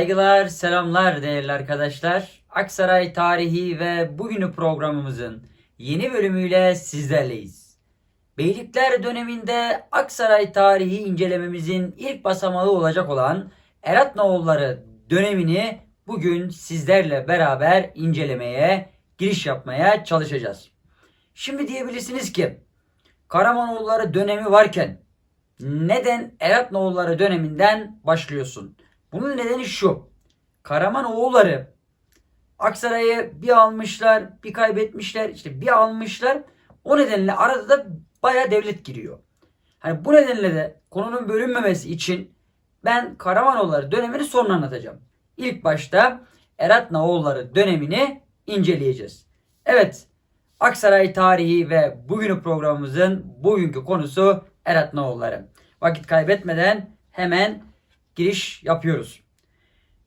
Saygılar, selamlar değerli arkadaşlar. Aksaray tarihi ve bugünü programımızın yeni bölümüyle sizlerleyiz. Beylikler döneminde Aksaray tarihi incelememizin ilk basamağı olacak olan Eratnoğulları dönemini bugün sizlerle beraber incelemeye, giriş yapmaya çalışacağız. Şimdi diyebilirsiniz ki Karamanoğulları dönemi varken neden Eratnoğulları döneminden başlıyorsun? Bunun nedeni şu. Karamanoğulları Aksaray'ı bir almışlar, bir kaybetmişler, işte bir almışlar. O nedenle arada da baya devlet giriyor. Hani bu nedenle de konunun bölünmemesi için ben Karamanoğulları dönemini sonra anlatacağım. İlk başta Eratnoğulları dönemini inceleyeceğiz. Evet, Aksaray tarihi ve bugünü programımızın bugünkü konusu Eratnoğulları. Vakit kaybetmeden hemen giriş yapıyoruz.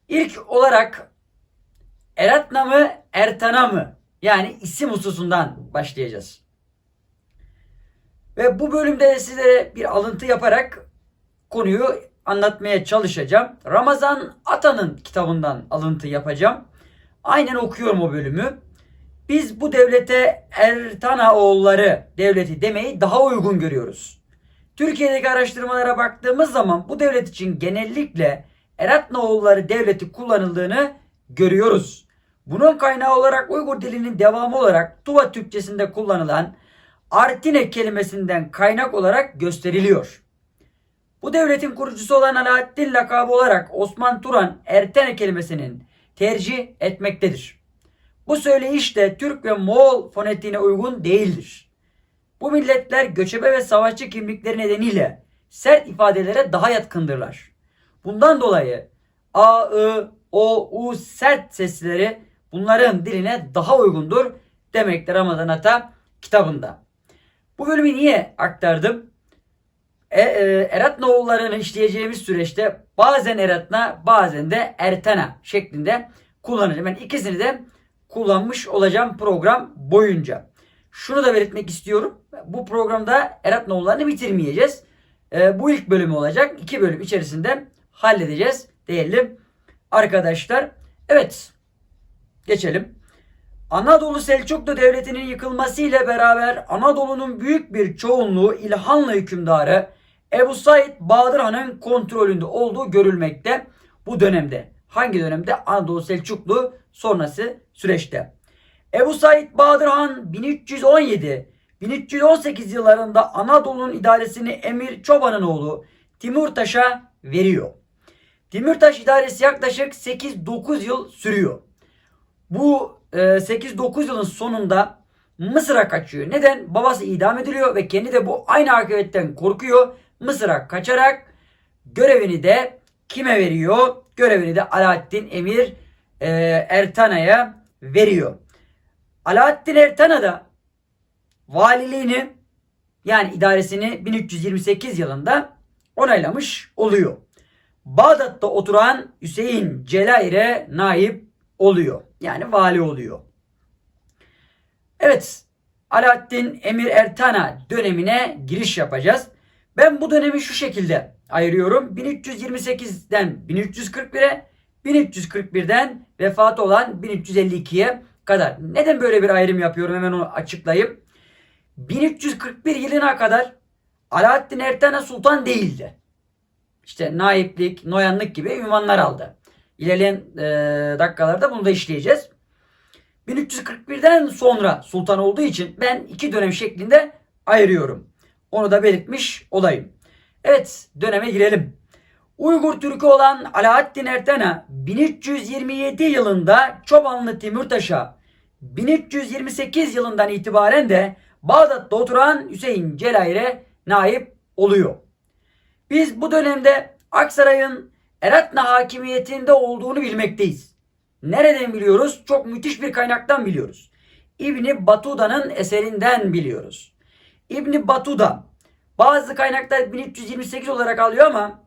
İlk olarak Eratna mı Ertana mı? Yani isim hususundan başlayacağız. Ve bu bölümde sizlere bir alıntı yaparak konuyu anlatmaya çalışacağım. Ramazan Atan'ın kitabından alıntı yapacağım. Aynen okuyorum o bölümü. Biz bu devlete Ertana oğulları devleti demeyi daha uygun görüyoruz. Türkiye'deki araştırmalara baktığımız zaman bu devlet için genellikle Eratnoğulları devleti kullanıldığını görüyoruz. Bunun kaynağı olarak Uygur dilinin devamı olarak Tuva Türkçesinde kullanılan Artine kelimesinden kaynak olarak gösteriliyor. Bu devletin kurucusu olan Alaaddin lakabı olarak Osman Turan Ertene kelimesinin tercih etmektedir. Bu söyleyiş de Türk ve Moğol fonetiğine uygun değildir. Bu milletler göçebe ve savaşçı kimlikleri nedeniyle sert ifadelere daha yatkındırlar. Bundan dolayı A, I, O, U sert sesleri bunların diline daha uygundur demektir Ramazan Ata kitabında. Bu bölümü niye aktardım? E, e, Eratna oğullarını işleyeceğimiz süreçte bazen Eratna bazen de Ertena şeklinde kullanacağım. Ben ikisini de kullanmış olacağım program boyunca. Şunu da belirtmek istiyorum. Bu programda Eratna oğullarını bitirmeyeceğiz. E, bu ilk bölümü olacak. İki bölüm içerisinde halledeceğiz değerli arkadaşlar. Evet geçelim. Anadolu Selçuklu Devleti'nin yıkılmasıyla beraber Anadolu'nun büyük bir çoğunluğu İlhanlı hükümdarı Ebu Said Bahadır Han'ın kontrolünde olduğu görülmekte bu dönemde. Hangi dönemde? Anadolu Selçuklu sonrası süreçte. Ebu Said Bahadır Han 1317 1318 yıllarında Anadolu'nun idaresini Emir Çoban'ın oğlu Timurtaş'a veriyor. Demirtaş idaresi yaklaşık 8-9 yıl sürüyor. Bu e, 8-9 yılın sonunda Mısır'a kaçıyor. Neden? Babası idam ediliyor ve kendi de bu aynı akıbetten korkuyor. Mısır'a kaçarak görevini de kime veriyor? Görevini de Alaaddin Emir e, Ertana'ya veriyor. Alaaddin Ertana da valiliğini yani idaresini 1328 yılında onaylamış oluyor. Bağdat'ta oturan Hüseyin Celair'e naip oluyor. Yani vali oluyor. Evet. Alaaddin Emir Ertana dönemine giriş yapacağız. Ben bu dönemi şu şekilde ayırıyorum. 1328'den 1341'e 1341'den vefatı olan 1352'ye kadar. Neden böyle bir ayrım yapıyorum hemen onu açıklayayım. 1341 yılına kadar Alaaddin Ertana sultan değildi işte naiplik, noyanlık gibi ünvanlar aldı. İlerleyen e, dakikalarda bunu da işleyeceğiz. 1341'den sonra sultan olduğu için ben iki dönem şeklinde ayırıyorum. Onu da belirtmiş olayım. Evet döneme girelim. Uygur Türk'ü olan Alaaddin Ertena 1327 yılında Çobanlı Timurtaş'a 1328 yılından itibaren de Bağdat'ta oturan Hüseyin Celayir'e naip oluyor. Biz bu dönemde Aksaray'ın Eratna hakimiyetinde olduğunu bilmekteyiz. Nereden biliyoruz? Çok müthiş bir kaynaktan biliyoruz. İbni Batuda'nın eserinden biliyoruz. İbni Batuda bazı kaynaklar 1328 olarak alıyor ama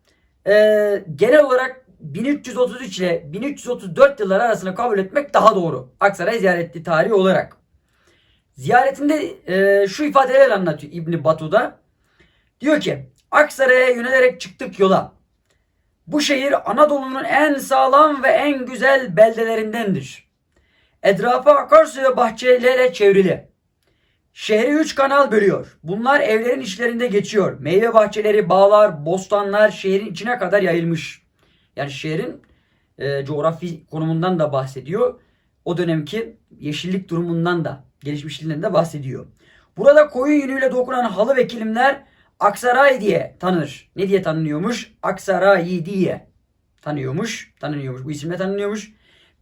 e, genel olarak 1333 ile 1334 yılları arasında kabul etmek daha doğru. Aksaray ziyaretli tarihi olarak. Ziyaretinde e, şu ifadeler anlatıyor İbni Batuda. Diyor ki Aksaray'a yönelerek çıktık yola. Bu şehir Anadolu'nun en sağlam ve en güzel beldelerindendir. Etrafı akarsu ve bahçelerle çevrili. Şehri üç kanal bölüyor. Bunlar evlerin içlerinde geçiyor. Meyve bahçeleri, bağlar, bostanlar şehrin içine kadar yayılmış. Yani şehrin e, coğrafi konumundan da bahsediyor. O dönemki yeşillik durumundan da, gelişmişliğinden de bahsediyor. Burada koyun yünüyle dokunan halı ve kilimler Aksaray diye tanınır. Ne diye tanınıyormuş? Aksaray diye tanıyormuş. Tanınıyormuş. Bu isimle tanınıyormuş.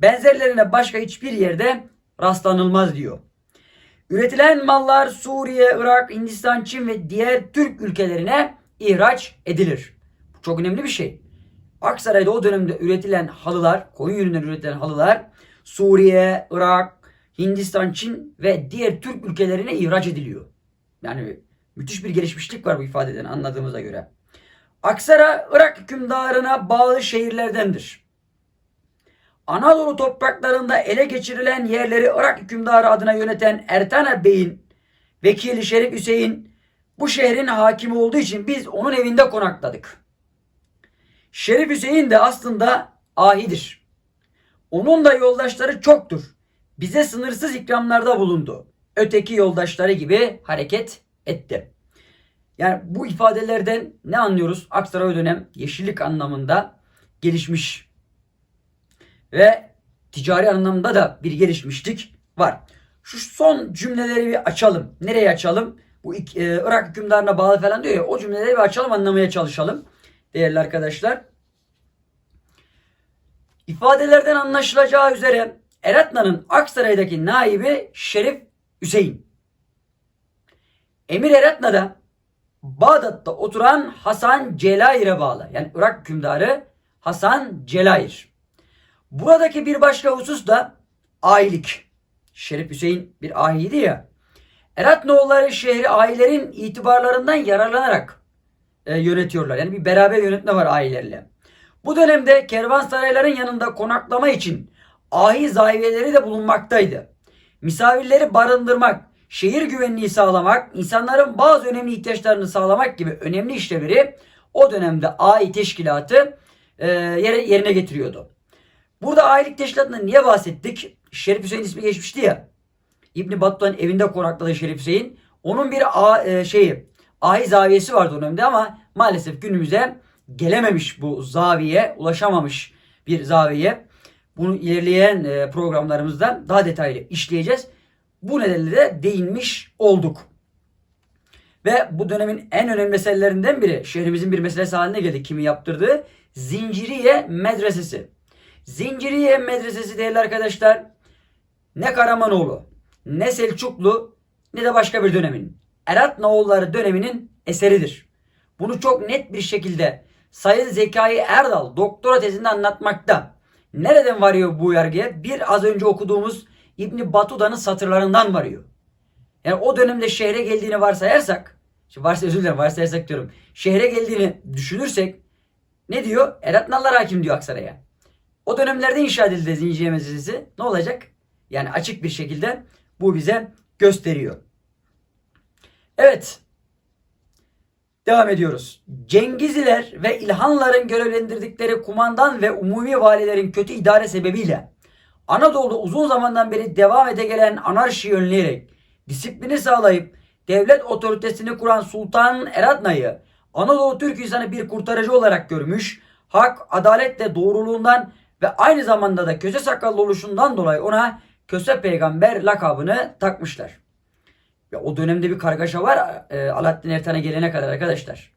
Benzerlerine başka hiçbir yerde rastlanılmaz diyor. Üretilen mallar Suriye, Irak, Hindistan, Çin ve diğer Türk ülkelerine ihraç edilir. Bu çok önemli bir şey. Aksaray'da o dönemde üretilen halılar, koyun yününden üretilen halılar Suriye, Irak, Hindistan, Çin ve diğer Türk ülkelerine ihraç ediliyor. Yani müthiş bir gelişmişlik var bu ifadeden anladığımıza göre. Aksara Irak hükümdarına bağlı şehirlerdendir. Anadolu topraklarında ele geçirilen yerleri Irak hükümdarı adına yöneten Ertana Bey'in vekili Şerif Hüseyin bu şehrin hakimi olduğu için biz onun evinde konakladık. Şerif Hüseyin de aslında ahidir. Onun da yoldaşları çoktur. Bize sınırsız ikramlarda bulundu. Öteki yoldaşları gibi hareket etti. Yani bu ifadelerden ne anlıyoruz? Aksaray dönem yeşillik anlamında gelişmiş ve ticari anlamda da bir gelişmişlik var. Şu son cümleleri bir açalım. Nereye açalım? Bu e, Irak hükümdarına bağlı falan diyor ya o cümleleri bir açalım anlamaya çalışalım. Değerli arkadaşlar. İfadelerden anlaşılacağı üzere Eratna'nın Aksaray'daki naibi Şerif Hüseyin. Emir Eratna'da Bağdat'ta oturan Hasan Celayir'e bağlı. Yani Irak hükümdarı Hasan Celayir. Buradaki bir başka husus da ailelik. Şerif Hüseyin bir ahiydi ya. Eratnoğulları şehri ailelerin itibarlarından yararlanarak e, yönetiyorlar. Yani bir beraber yönetme var ailelerle. Bu dönemde kervansarayların yanında konaklama için ahi zaviyeleri de bulunmaktaydı. Misafirleri barındırmak, şehir güvenliği sağlamak, insanların bazı önemli ihtiyaçlarını sağlamak gibi önemli işlevleri o dönemde ahi teşkilatı e, yerine getiriyordu. Burada ailelik teşkilatından niye bahsettik? Şerif Hüseyin ismi geçmişti ya. İbni Battu'nun evinde konakladı Şerif Hüseyin. Onun bir a, e, şeyi, ahi zaviyesi vardı o dönemde ama maalesef günümüze gelememiş bu zaviye, ulaşamamış bir zaviye. Bunu ilerleyen e, programlarımızda daha detaylı işleyeceğiz. Bu nedenle de değinmiş olduk. Ve bu dönemin en önemli meselelerinden biri, şehrimizin bir meselesi haline geldi. Kimi yaptırdığı? Zinciriye Medresesi. Zinciriye Medresesi değerli arkadaşlar ne Karamanoğlu, ne Selçuklu, ne de başka bir dönemin. Eratnoğulları döneminin eseridir. Bunu çok net bir şekilde Sayın Zekai Erdal doktora tezinde anlatmakta. Nereden varıyor bu yargıya? Bir az önce okuduğumuz İbni Batuda'nın satırlarından varıyor. Yani o dönemde şehre geldiğini varsayarsak, şimdi varsa özür dilerim varsayarsak diyorum. Şehre geldiğini düşünürsek ne diyor? Eratnallar hakim diyor Aksaray'a. O dönemlerde inşa edildi Zinciriye Medresesi. Ne olacak? Yani açık bir şekilde bu bize gösteriyor. Evet. Devam ediyoruz. Cengiziler ve İlhanların görevlendirdikleri kumandan ve umumi valilerin kötü idare sebebiyle Anadolu'da uzun zamandan beri devam ede gelen anarşiyi önleyerek disiplini sağlayıp devlet otoritesini kuran Sultan Eradna'yı Anadolu Türk insanı bir kurtarıcı olarak görmüş, hak, adalet ve doğruluğundan ve aynı zamanda da köse sakallı oluşundan dolayı ona köse peygamber lakabını takmışlar. Ya o dönemde bir kargaşa var e, Alaaddin Ertan'a gelene kadar arkadaşlar.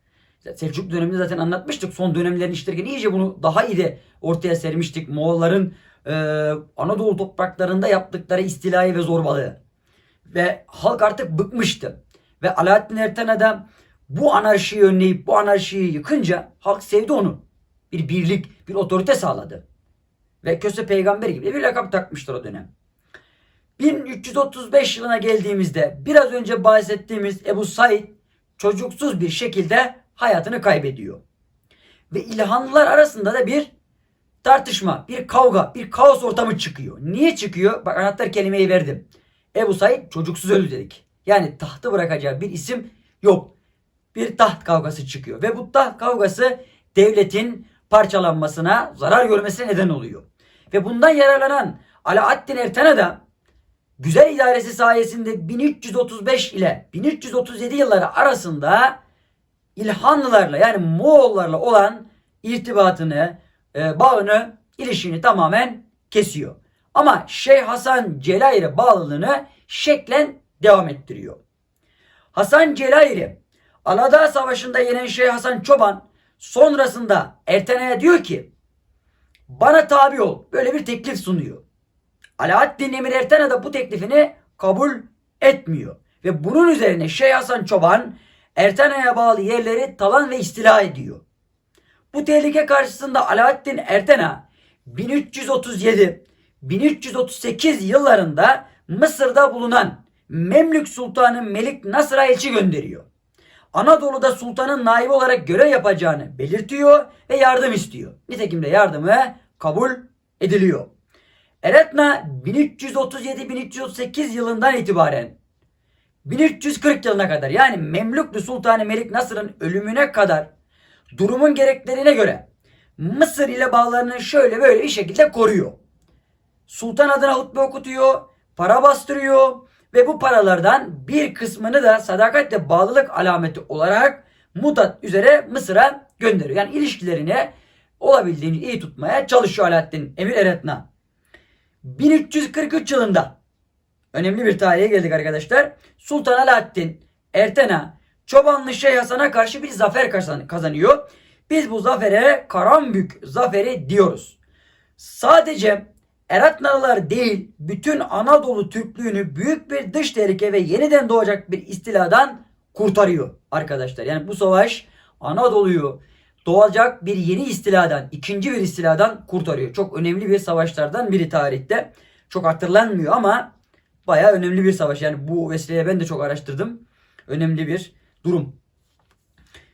Selçuk döneminde zaten anlatmıştık. Son dönemlerini işlerken iyice bunu daha iyi de ortaya sermiştik. Moğolların e, Anadolu topraklarında yaptıkları istilayı ve zorbalığı. Ve halk artık bıkmıştı. Ve Alaaddin Ertan'a da bu anarşiyi önleyip bu anarşiyi yıkınca halk sevdi onu. Bir birlik, bir otorite sağladı. Ve Köse peygamber gibi bir lakap takmıştır o dönem. 1335 yılına geldiğimizde biraz önce bahsettiğimiz Ebu Said çocuksuz bir şekilde hayatını kaybediyor. Ve İlhanlılar arasında da bir tartışma, bir kavga, bir kaos ortamı çıkıyor. Niye çıkıyor? Bak anahtar kelimeyi verdim. Ebu Said çocuksuz öldü dedik. Yani tahtı bırakacağı bir isim yok. Bir taht kavgası çıkıyor. Ve bu taht kavgası devletin parçalanmasına, zarar görmesine neden oluyor. Ve bundan yararlanan Alaaddin Ertena da güzel idaresi sayesinde 1335 ile 1337 yılları arasında İlhanlılarla yani Moğollarla olan irtibatını, e, bağını, ilişkini tamamen kesiyor. Ama Şeyh Hasan Celayir'e bağlılığını şeklen devam ettiriyor. Hasan Celayir'i Aladağ Savaşı'nda yenen Şeyh Hasan Çoban sonrasında Ertene'ye diyor ki bana tabi ol. Böyle bir teklif sunuyor. Alaaddin Emir Ertene de bu teklifini kabul etmiyor. Ve bunun üzerine Şeyh Hasan Çoban Ertene'ye bağlı yerleri talan ve istila ediyor. Bu tehlike karşısında Alaaddin Ertene 1337-1338 yıllarında Mısır'da bulunan Memlük Sultanı Melik Nasır'a elçi gönderiyor. Anadolu'da sultanın naibi olarak görev yapacağını belirtiyor ve yardım istiyor. Nitekim de yardımı kabul ediliyor. Eretna 1337-1338 yılından itibaren 1340 yılına kadar yani Memlüklü Sultanı Melik Nasır'ın ölümüne kadar durumun gereklerine göre Mısır ile bağlarını şöyle böyle bir şekilde koruyor. Sultan adına hutbe okutuyor, para bastırıyor ve bu paralardan bir kısmını da sadakat ve bağlılık alameti olarak mutat üzere Mısır'a gönderiyor. Yani ilişkilerini olabildiğince iyi tutmaya çalışıyor Alaaddin Emir Eretna. 1343 yılında önemli bir tarihe geldik arkadaşlar. Sultan Alaaddin Ertena Çobanlı Şeyh Hasan'a karşı bir zafer kazan- kazanıyor. Biz bu zafere Karambük zaferi diyoruz. Sadece Eratnalılar değil bütün Anadolu Türklüğünü büyük bir dış tehlike ve yeniden doğacak bir istiladan kurtarıyor arkadaşlar. Yani bu savaş Anadolu'yu doğacak bir yeni istiladan, ikinci bir istiladan kurtarıyor. Çok önemli bir savaşlardan biri tarihte. Çok hatırlanmıyor ama bayağı önemli bir savaş. Yani bu vesileyle ben de çok araştırdım. Önemli bir durum.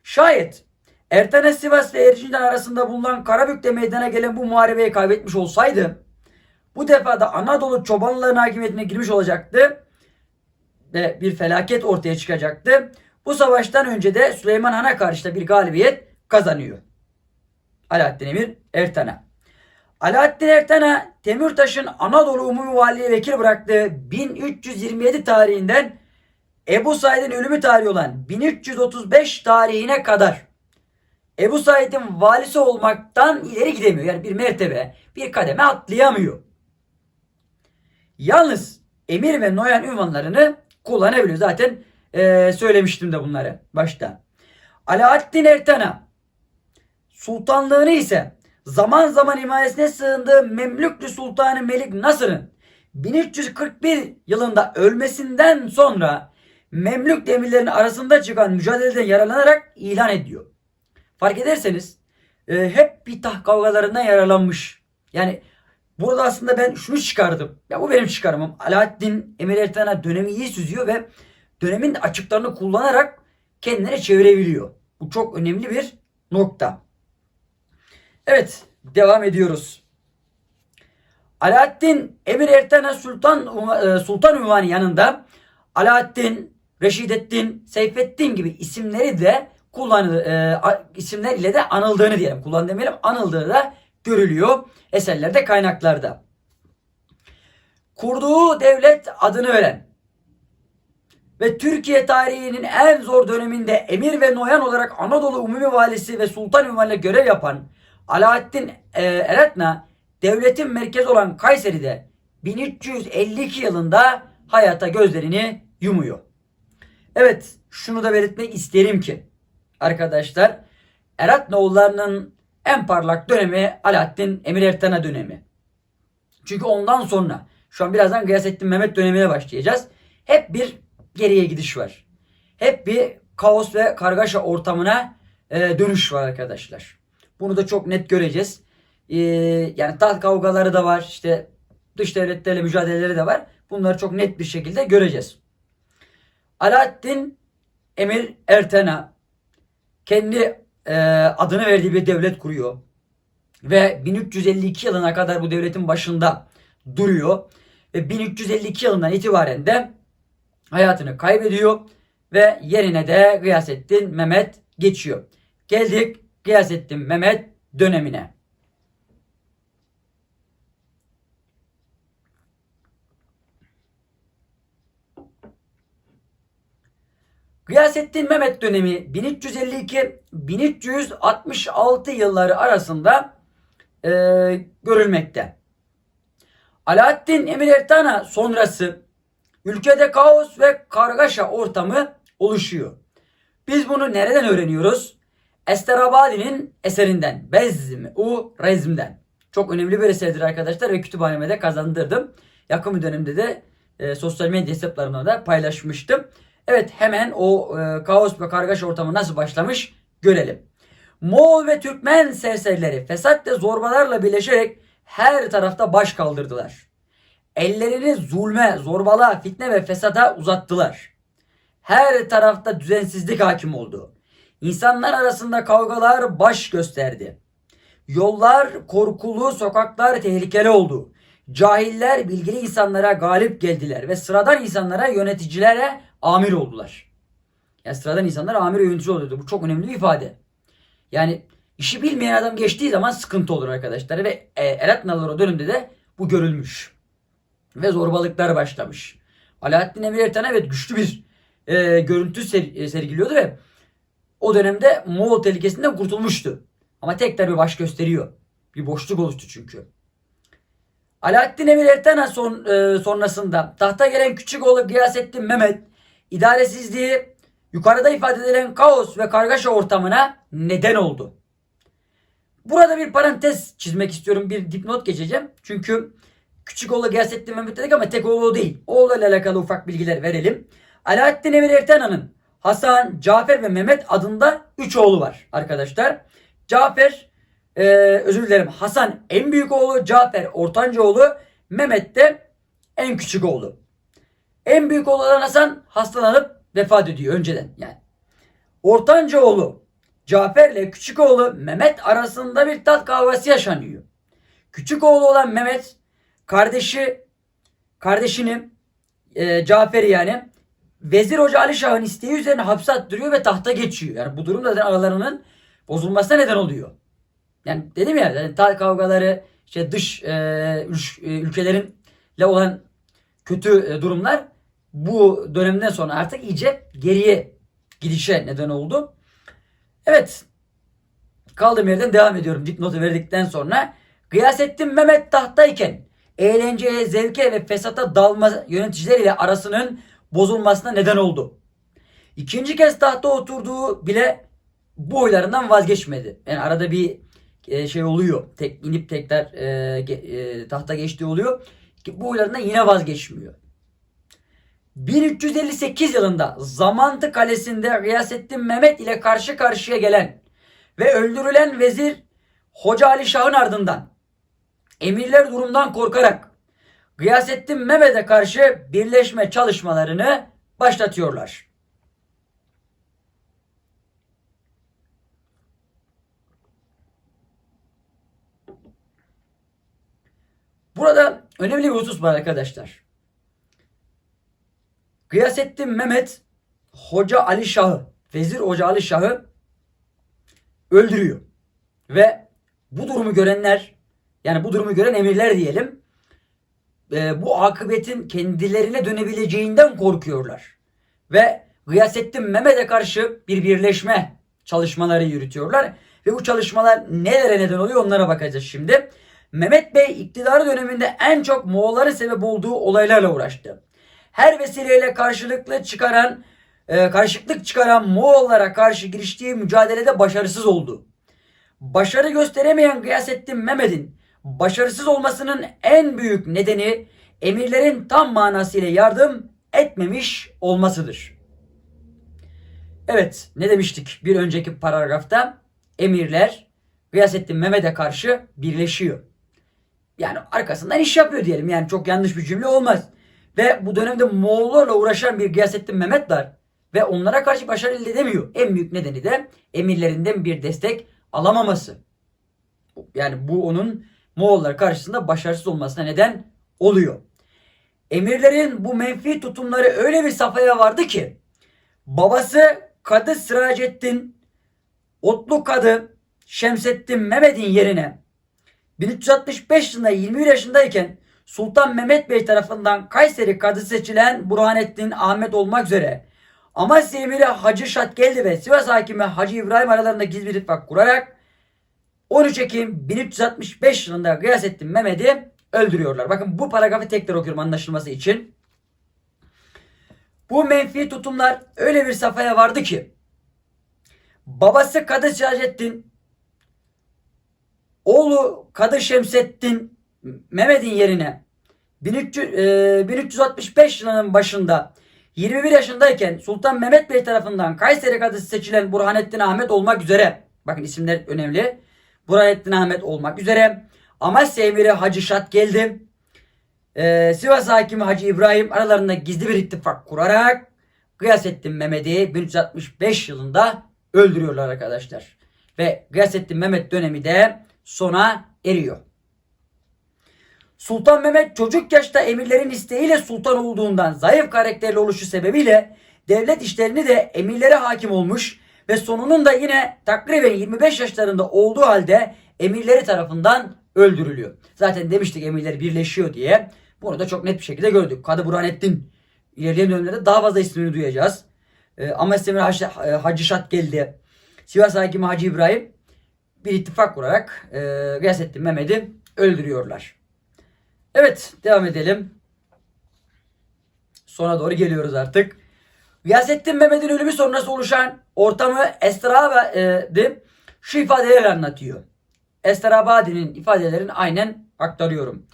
Şayet Ertene Sivas ve Erzincan arasında bulunan Karabük'te meydana gelen bu muharebeyi kaybetmiş olsaydı bu defa da Anadolu çobanların hakimiyetine girmiş olacaktı ve bir felaket ortaya çıkacaktı. Bu savaştan önce de Süleyman Han'a karşı da bir galibiyet kazanıyor. Alaaddin Emir Ertena. Alaaddin Ertena Temürtaş'ın Anadolu Umumi Valiliğe vekil bıraktığı 1327 tarihinden Ebu Said'in ölümü tarihi olan 1335 tarihine kadar Ebu Said'in valisi olmaktan ileri gidemiyor. Yani bir mertebe, bir kademe atlayamıyor. Yalnız emir ve noyan ünvanlarını kullanabiliyor. Zaten eee, söylemiştim de bunları başta. Alaaddin Ertena sultanlığını ise zaman zaman himayesine sığındığı Memlüklü Sultanı Melik Nasır'ın 1341 yılında ölmesinden sonra Memlük demirlerinin arasında çıkan mücadeleden yararlanarak ilan ediyor. Fark ederseniz e, hep bir taht kavgalarından yararlanmış. Yani burada aslında ben şunu çıkardım. Ya bu benim çıkarımım. Alaaddin Emir Ertena dönemi iyi süzüyor ve dönemin açıklarını kullanarak kendine çevirebiliyor. Bu çok önemli bir nokta. Evet, devam ediyoruz. Alaaddin Emir Ertena Sultan e, Sultan Ünvanı yanında Alaaddin, Reşidettin, Seyfettin gibi isimleri de kullanı e, isimler ile de anıldığını diyelim. Kullan demeyelim, anıldığı da görülüyor eserlerde, kaynaklarda. Kurduğu devlet adını veren ve Türkiye tarihinin en zor döneminde emir ve noyan olarak Anadolu Umumi Valisi ve Sultan Ünvanı'yla görev yapan Alaaddin e, Eretna devletin merkezi olan Kayseri'de 1352 yılında hayata gözlerini yumuyor. Evet şunu da belirtmek isterim ki arkadaşlar Eretnaoğullarının en parlak dönemi Alaaddin Emir Ertena dönemi. Çünkü ondan sonra şu an birazdan Gıyasettin Mehmet dönemine başlayacağız. Hep bir geriye gidiş var. Hep bir kaos ve kargaşa ortamına e, dönüş var arkadaşlar. Bunu da çok net göreceğiz. E, yani taht kavgaları da var. işte dış devletlerle mücadeleleri de var. Bunları çok net bir şekilde göreceğiz. Alaaddin Emir Ertena kendi e, adını verdiği bir devlet kuruyor. Ve 1352 yılına kadar bu devletin başında duruyor. Ve 1352 yılından itibaren de hayatını kaybediyor. Ve yerine de Gıyasettin Mehmet geçiyor. Geldik Gıyasettin Mehmet dönemine. Gıyasettin Mehmet dönemi 1352-1366 yılları arasında e, görülmekte. Alaaddin Emir Ertana sonrası ülkede kaos ve kargaşa ortamı oluşuyor. Biz bunu nereden öğreniyoruz? Esterabadi'nin eserinden. Bezm u Rezm'den. Çok önemli bir eserdir arkadaşlar ve kütüphaneme de kazandırdım. Yakın bir dönemde de e, sosyal medya hesaplarımda da paylaşmıştım. Evet hemen o e, kaos ve kargaşa ortamı nasıl başlamış görelim. Moğol ve Türkmen serserileri fesat ve zorbalarla birleşerek her tarafta baş kaldırdılar. Ellerini zulme, zorbalığa, fitne ve fesata uzattılar. Her tarafta düzensizlik hakim oldu. İnsanlar arasında kavgalar baş gösterdi. Yollar korkulu, sokaklar tehlikeli oldu. Cahiller bilgili insanlara galip geldiler ve sıradan insanlara yöneticilere amir oldular. Yani sıradan insanlar amir yönetici oluyordu. Bu çok önemli bir ifade. Yani işi bilmeyen adam geçtiği zaman sıkıntı olur arkadaşlar ve e, Elatnalar o dönemde de bu görülmüş. Ve zorbalıklar başlamış. Alaaddin Emir Ertan evet güçlü bir e, görüntü ser- e, sergiliyordu ve o dönemde Moğol tehlikesinden kurtulmuştu. Ama tekrar bir baş gösteriyor. Bir boşluk oluştu çünkü. Alaaddin Emir Ertana son, e, sonrasında tahta gelen küçük oğlu Gıyasettin Mehmet idaresizliği yukarıda ifade edilen kaos ve kargaşa ortamına neden oldu. Burada bir parantez çizmek istiyorum. Bir dipnot geçeceğim. Çünkü küçük oğlu Gıyasettin Mehmet dedik ama tek oğlu değil. Oğluyla alakalı ufak bilgiler verelim. Alaaddin Emir Ertana'nın Hasan, Cafer ve Mehmet adında 3 oğlu var arkadaşlar. Cafer, e, özür dilerim Hasan en büyük oğlu, Cafer ortanca oğlu, Mehmet de en küçük oğlu. En büyük olan Hasan hastalanıp vefat ediyor önceden yani. Ortanca oğlu Cafer ile küçük oğlu Mehmet arasında bir tat kavgası yaşanıyor. Küçük oğlu olan Mehmet kardeşi kardeşini e, Cafer'i yani Vezir Hoca Ali Şah'ın isteği üzerine hapse attırıyor ve tahta geçiyor. Yani bu durum da aralarının bozulmasına neden oluyor. Yani dedim ya yani tat kavgaları işte dış e, e, ülkelerinle olan kötü e, durumlar bu dönemden sonra artık iyice geriye gidişe neden oldu. Evet. Kaldığım yerden devam ediyorum dipnotu verdikten sonra. Gıyasettin Mehmet tahtayken eğlenceye, zevke ve fesata dalma yöneticileriyle arasının bozulmasına neden oldu. İkinci kez tahta oturduğu bile bu oylarından vazgeçmedi. Yani arada bir e, şey oluyor. Tek inip tekrar e, e, tahta geçtiği oluyor. Bu oylarından yine vazgeçmiyor. 1358 yılında Zamantı Kalesi'nde Gıyasettin Mehmet ile karşı karşıya gelen ve öldürülen vezir Hoca Ali Şah'ın ardından emirler durumdan korkarak Gıyasettin Mehmet'e karşı birleşme çalışmalarını başlatıyorlar. Burada önemli bir husus var arkadaşlar. Gıyasettin Mehmet Hoca Ali Şah'ı, Vezir Hoca Ali Şah'ı öldürüyor. Ve bu durumu görenler, yani bu durumu gören emirler diyelim, e, bu akıbetin kendilerine dönebileceğinden korkuyorlar. Ve Gıyasettin Mehmet'e karşı bir birleşme çalışmaları yürütüyorlar. Ve bu çalışmalar nelere neden oluyor onlara bakacağız şimdi. Mehmet Bey iktidarı döneminde en çok Moğolların sebep olduğu olaylarla uğraştı. Her vesileyle karşılıklı çıkaran, e, karşılıklık çıkaran Moğollara karşı giriştiği mücadelede başarısız oldu. Başarı gösteremeyen Gıyasettin Mehmet'in başarısız olmasının en büyük nedeni emirlerin tam manasıyla yardım etmemiş olmasıdır. Evet ne demiştik bir önceki paragrafta emirler Gıyasettin Mehmet'e karşı birleşiyor. Yani arkasından iş yapıyor diyelim. Yani çok yanlış bir cümle olmaz. Ve bu dönemde Moğollarla uğraşan bir Gıyasettin Mehmet var. Ve onlara karşı başarı elde edemiyor. En büyük nedeni de emirlerinden bir destek alamaması. Yani bu onun Moğollar karşısında başarısız olmasına neden oluyor. Emirlerin bu menfi tutumları öyle bir safhaya vardı ki babası Kadı Sıracettin Otlu Kadı Şemsettin Mehmet'in yerine 1365 yılında 21 yaşındayken Sultan Mehmet Bey tarafından Kayseri kadısı seçilen Burhanettin Ahmet olmak üzere Amasya Emiri Hacı Şatgeldi ve Sivas Hakimi Hacı İbrahim aralarında gizli bir ittifak kurarak 13 Ekim 1365 yılında Gıyasettin Mehmet'i öldürüyorlar. Bakın bu paragrafı tekrar okuyorum anlaşılması için. Bu menfi tutumlar öyle bir safhaya vardı ki babası Kadı Siyasettin oğlu Kadı Şemsettin Mehmet'in yerine 1300, e, 1365 yılının başında 21 yaşındayken Sultan Mehmet Bey tarafından Kayseri Kadısı seçilen Burhanettin Ahmet olmak üzere bakın isimler önemli. Burhanettin Ahmet olmak üzere Amasya Emiri Hacı Şat geldi. Ee, Sivas Hakimi Hacı İbrahim aralarında gizli bir ittifak kurarak Gıyasettin Mehmet'i 1365 yılında öldürüyorlar arkadaşlar. Ve Gıyasettin Mehmet dönemi de sona eriyor. Sultan Mehmet çocuk yaşta emirlerin isteğiyle sultan olduğundan zayıf karakterli oluşu sebebiyle devlet işlerini de emirlere hakim olmuş ve sonunun da yine takriben 25 yaşlarında olduğu halde emirleri tarafından öldürülüyor. Zaten demiştik emirler birleşiyor diye. Bunu da çok net bir şekilde gördük. Kadı Burhanettin ilerleyen dönemlerde daha fazla ismini duyacağız. Ee, Amasya Emir Hacı, Hacı Şat geldi. Sivas Hakimi Hacı İbrahim bir ittifak kurarak e, Gıyasettin Mehmet'i öldürüyorlar. Evet devam edelim. Sona doğru geliyoruz artık. Gıyasettin Mehmet'in ölümü sonrası oluşan ortamı Estrabadi şu ifadeler anlatıyor. Estrabadi'nin ifadelerini aynen aktarıyorum.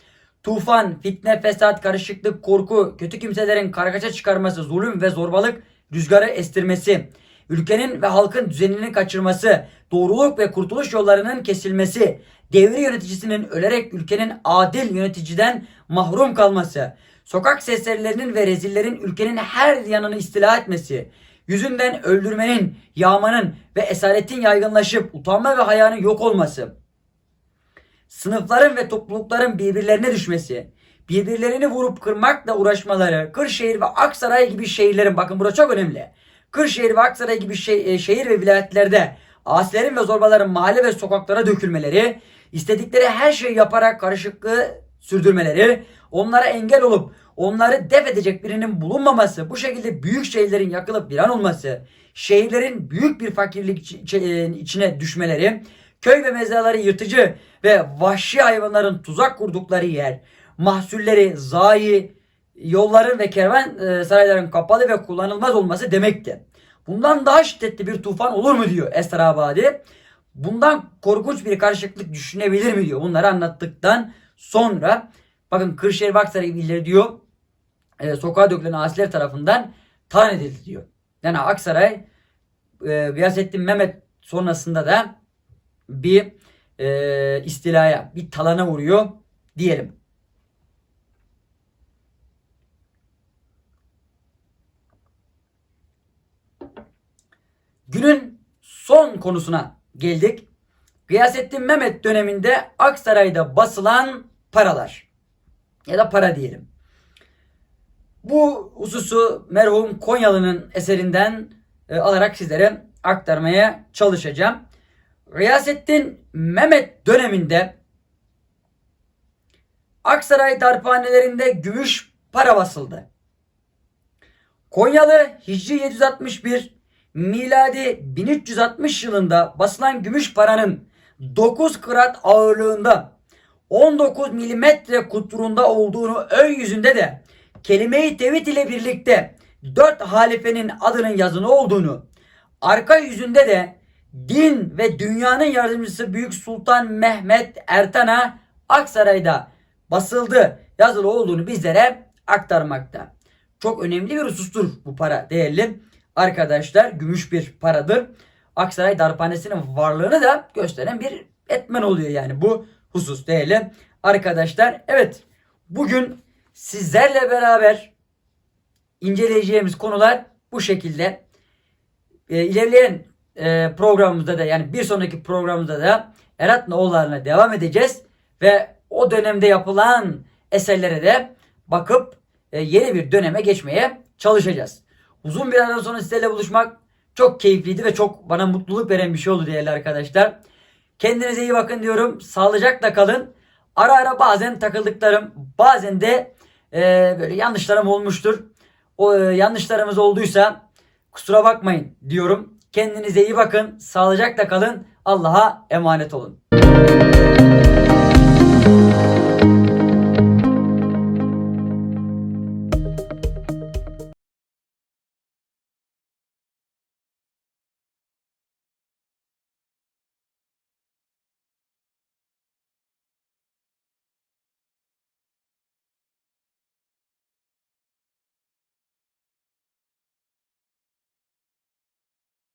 Tufan, fitne, fesat, karışıklık, korku, kötü kimselerin kargaşa çıkarması, zulüm ve zorbalık rüzgarı estirmesi, ülkenin ve halkın düzenini kaçırması, doğruluk ve kurtuluş yollarının kesilmesi, devri yöneticisinin ölerek ülkenin adil yöneticiden mahrum kalması, sokak serserilerinin ve rezillerin ülkenin her yanını istila etmesi, yüzünden öldürmenin, yağmanın ve esaretin yaygınlaşıp utanma ve hayanın yok olması, sınıfların ve toplulukların birbirlerine düşmesi, birbirlerini vurup kırmakla uğraşmaları, Kırşehir ve Aksaray gibi şehirlerin, bakın burası çok önemli. Kırşehir ve Aksaray gibi e, şehir ve vilayetlerde asilerin ve zorbaların mahalle ve sokaklara dökülmeleri, istedikleri her şeyi yaparak karışıklığı sürdürmeleri, onlara engel olup onları def edecek birinin bulunmaması, bu şekilde büyük şehirlerin yakılıp viran olması, şehirlerin büyük bir fakirlik e, içine düşmeleri, köy ve mezraları yırtıcı ve vahşi hayvanların tuzak kurdukları yer, mahsulleri, zayi, yolların ve kervan e, sarayların kapalı ve kullanılmaz olması demekti. Bundan daha şiddetli bir tufan olur mu diyor Esrabadi. Bundan korkunç bir karışıklık düşünebilir mi diyor. Bunları anlattıktan sonra bakın Kırşehir Vaksaray gibi illeri diyor e, sokağa dökülen asiler tarafından talan edildi diyor. Yani Aksaray e, Gıyasettin Mehmet sonrasında da bir e, istilaya, bir talana vuruyor diyelim. Günün son konusuna geldik. Gıyasettin Mehmet döneminde Aksaray'da basılan paralar ya da para diyelim. Bu hususu merhum Konyalı'nın eserinden e, alarak sizlere aktarmaya çalışacağım. Gıyasettin Mehmet döneminde Aksaray darphanelerinde gümüş para basıldı. Konyalı Hicri 761 miladi 1360 yılında basılan gümüş paranın 9 krat ağırlığında 19 milimetre kuturunda olduğunu ön yüzünde de kelime-i tevhid ile birlikte 4 halifenin adının yazılı olduğunu arka yüzünde de din ve dünyanın yardımcısı Büyük Sultan Mehmet Ertan'a Aksaray'da basıldı yazılı olduğunu bizlere aktarmakta. Çok önemli bir husustur bu para değerli arkadaşlar. Gümüş bir paradır. Aksaray Darphanesi'nin varlığını da gösteren bir etmen oluyor yani bu husus değerli arkadaşlar. Evet bugün sizlerle beraber inceleyeceğimiz konular bu şekilde. E, ilerleyen e, programımızda da yani bir sonraki programımızda da Erat Noğullarına devam edeceğiz. Ve o dönemde yapılan eserlere de bakıp e, yeni bir döneme geçmeye çalışacağız. Uzun bir aradan sonra sizlerle buluşmak çok keyifliydi ve çok bana mutluluk veren bir şey oldu değerli arkadaşlar. Kendinize iyi bakın diyorum. Sağlıcakla kalın. Ara ara bazen takıldıklarım, bazen de e, böyle yanlışlarım olmuştur. O e, yanlışlarımız olduysa kusura bakmayın diyorum. Kendinize iyi bakın. Sağlıcakla kalın. Allah'a emanet olun.